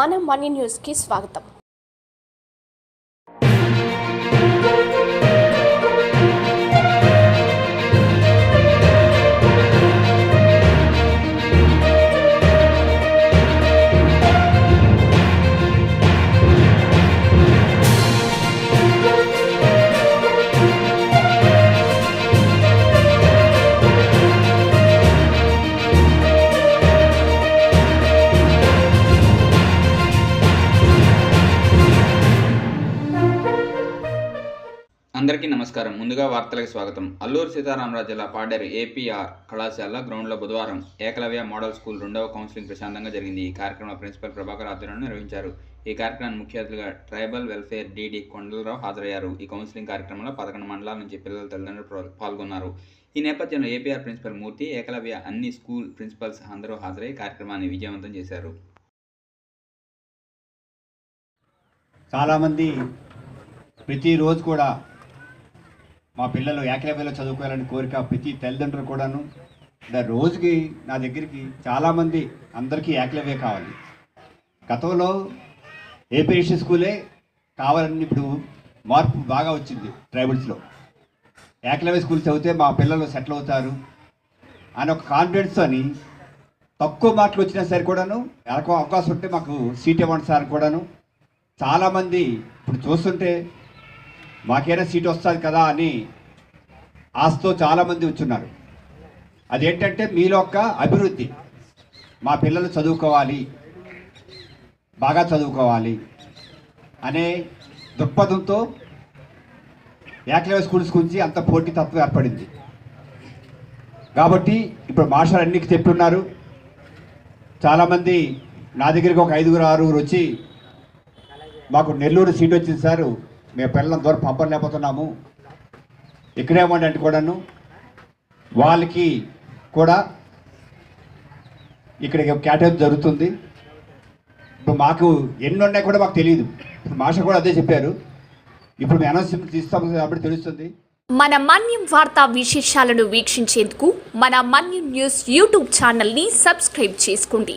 మన మనీ న్యూస్కి స్వాగతం అందరికీ నమస్కారం. ముందుగా వార్తలకు స్వాగతం. అల్లూరు సీతారామరాజు జిల్లా పాడేరు ఏపీఆర్ కళాశాల గ్రౌండ్లో బుధవారం ఏకలవ్య మోడల్ స్కూల్ రెండవ కౌన్సిలింగ్ ప్రశాంతంగా జరిగింది. ఈ కార్యక్రమంలో ప్రిన్సిపల్ ప్రభాకర్ ఆధ్వర్యంలో నిర్వహించారు. ఈ కార్యక్రమానికి ముఖ్య అతిథిగా ట్రైబల్ వెల్ఫేర్ డీడీ కొండలరావు హాజరయ్యారు. ఈ కౌన్సిలింగ్ కార్యక్రమంలో పదకొండు మండలాల నుంచి పిల్లల తల్లిదండ్రులు పాల్గొన్నారు. ఈ నేపథ్యంలో ఏపీఆర్ ప్రిన్సిపల్ మూర్తి ఏకలవ్య అన్ని స్కూల్ ప్రిన్సిపల్స్ అందరూ హాజరై కార్యక్రమాన్ని విజయవంతం చేశారు. చాలామంది ప్రతిరోజు కూడా మా పిల్లలు ఏకలవ్యలో చదువుకోవాలని కోరిక ప్రతి తల్లిదండ్రులు కూడాను. రోజుకి నా దగ్గరికి చాలామంది అందరికీ ఏకలవ్య కావాలి. గతంలో ఏపీఎస్సీ స్కూలే కావాలని ఇప్పుడు మార్పు బాగా వచ్చింది ట్రైబల్స్లో. ఏకలవ్య స్కూల్ చదివితే మా పిల్లలు సెటిల్ అవుతారు. అని ఒక కాన్ఫిడెన్స్ అని తక్కువ మార్కులు వచ్చినా సరే కూడాను ఎక్కువ అవకాశం ఉంటే మాకు సీట్ ఇవ్వండి సార్ కూడాను. చాలామంది ఇప్పుడు చూస్తుంటే మాకైనా సీట్ వస్తుంది కదా అని ఆశతో చాలామంది వచ్చున్నారు. అదేంటంటే మీలో ఒక అభివృద్ధి. మా పిల్లలు చదువుకోవాలి. బాగా చదువుకోవాలి అనే దృక్పథంతో ఏకలవ్య స్కూల్స్ గురించి అంత పోటీతత్వం ఏర్పడింది. కాబట్టి ఇప్పుడు మాస్టర్ అన్నికి చెప్తున్నారు. చాలామంది నా దగ్గరికి ఒక ఐదుగురు ఆరుగురు వచ్చి మాకు నెల్లూరు సీట్ వచ్చింది సార్. మేము పిల్లల ద్వారా పంపలేకపోతున్నాము. ఇక్కడే అంటే కూడాను. వాళ్ళకి కూడా ఇక్కడ కేటాయింపు జరుగుతుంది. ఇప్పుడు మాకు ఎన్ని ఉన్నాయి కూడా మాకు తెలియదు ఇప్పుడు మాస్టర్ కూడా అదే చెప్పారు. ఇప్పుడు మేము అనౌన్స్మెంట్ తీస్తాము కాబట్టి తెలుస్తుంది. మన మన్యం వార్తా విశేషాలను వీక్షించేందుకు మన మన్యం న్యూస్ యూట్యూబ్ ఛానల్ని సబ్స్క్రైబ్ చేసుకోండి.